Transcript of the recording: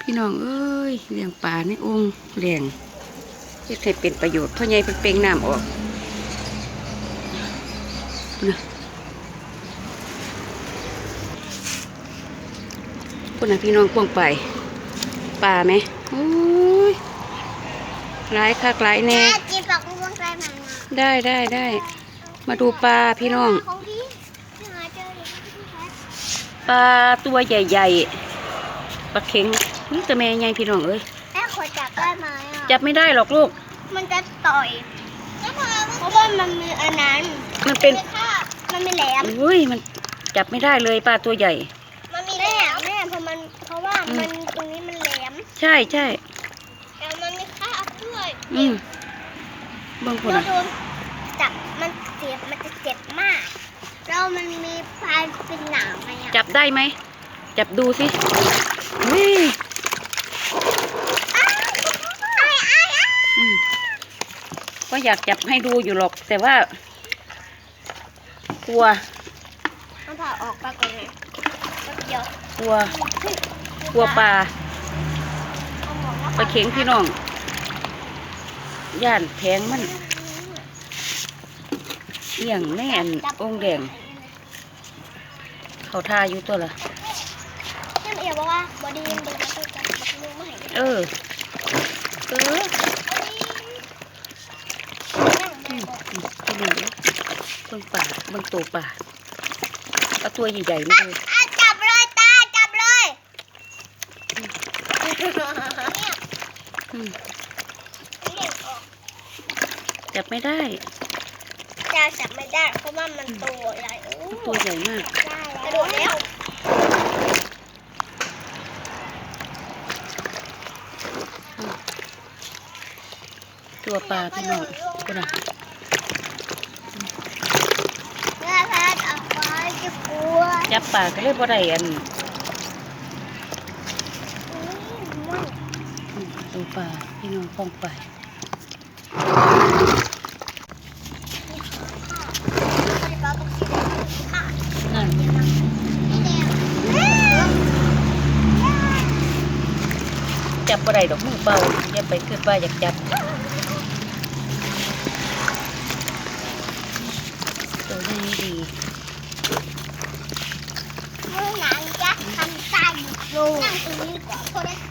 พี่น้องเอ้ยเลี้ยงปลาในองค์แหล่งเฮ็ดให้เป็นประโยชน์พ่อใหญ่เป็นเปล่งน้ำออกนะคุณนะพี่น้องกวางไปปลาไหมโอ้ยหลายคักหลายแน่แม่จีบปากวงใจมันนะได้ได้ได้มาดูปลาพี่น้องของพี่พี่หาเจอเลยพี่แพทปลาตัวใหญ่ ๆ ปลาเข็งนี่ตัวแม่ใหญ่พี่น้องเอ้ยแม่ขอจับได้ไหมอะ จับไม่ได้หรอกลูก มันจะต่อย เพราะว่ามันมีอันนั้นมันเป็น มันมีแหลมอุ้ยมันจับไม่ได้เลยปลาตัวใหญ่ มันมีแหลมแม่เพราะมันเพราะว่ามันตรงนี้มันแหลมใช่ใช่แล้วมันมีค่าบด้วยอืมเบิ่งคนเราอะโดนจับมันเจ็บมันจะเจ็บมาก แล้วมันมีพายเป็นหนามไหมอะจับได้ไหมจับดูสิอุ้ยอ้า วอ้ายอ้ายอ้ายอืมก็อยากจับให้ดูอยู่หรอก แต่ว่า กลัวมันผ่าออกไปก่อนเลยแป๊บเดียวกลัว กลัวปลาเอาหมวกมาปลาเข็งพี่น้อง ย่านแพงมันเอี่ยงแน่นองค์แดง เขาทาอยู่ตัวละ นเอียบอกว่าบอดี้มันดีมันต้องจับแบบมือมาให้เออเออมอืมพี่หนึ่งเบิ่งป่าเบิ่งตัวป่าเอาตัวใหญ่ๆมาดูอะจับเลยตาจับเลยจับไม่ได้จะจับไม่ได้เพราะว่ามันตัวใหญ่ตัวใหญ่มากกระโดดแล้ว ตัวปลาพี่น้องกูน่ะแม่แพทย์เอาไปจะกลัวจับปลาก็เลยบ่ได้อันอุ้ยมันอืมตัวปลาพี่น้องป้องไปมันปลาตกสีแดงค่ะนั่นนี่แดงแม่จับบ่ได้ดอกมือเปล่าอย่าไปคือว่าอยากจับตัว เมือหนังจะทำใจอยู่นั่งตรงนี้กว่าเพราะได้